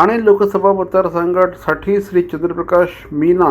ठाणे लोकसभा मतदारसंघासाठी श्री चंद्रप्रकाश मीना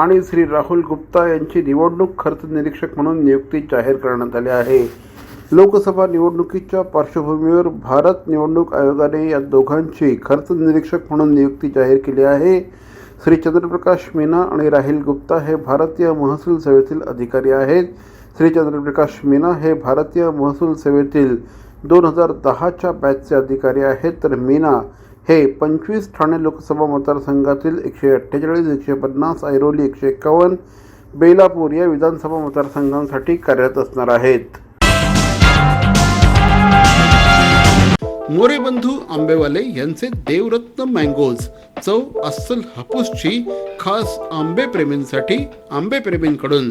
आणि श्री राहुल गुप्ता यांची निवडणूक खर्च निरीक्षक म्हणून नियुक्ती जाहीर करण्यात आली आहे. लोकसभा निवडणुकीच्या पार्श्वभूमीवर भारत निवडणूक आयोगाने या दोघांची खर्च निरीक्षक म्हणून नियुक्ती जाहीर केली आहे. श्री चंद्रप्रकाश मीना आणि राहिल गुप्ता हे भारतीय महसूल सेवेतील अधिकारी आहेत. श्री चंद्रप्रकाश मीना हे भारतीय महसूल सेवेतील दोन हजार दहाच्या बॅचचे अधिकारी आहेत. तर मीना हे पंचवीस ठाणे लोकसभा मतदारसंघातील एकशे अठ्ठेचाळीस एकशे पन्नास ऐरोली एकशे एकावन्न बेलापूर या विधानसभा मतदारसंघांसाठी कार्यरत असणार आहेत. मोरेबंधू आंबेवाले यांचे देवरत्न मँगोज चव अस्सल हापूसची खास आंबे प्रेमींसाठी आंबे प्रेमींकडून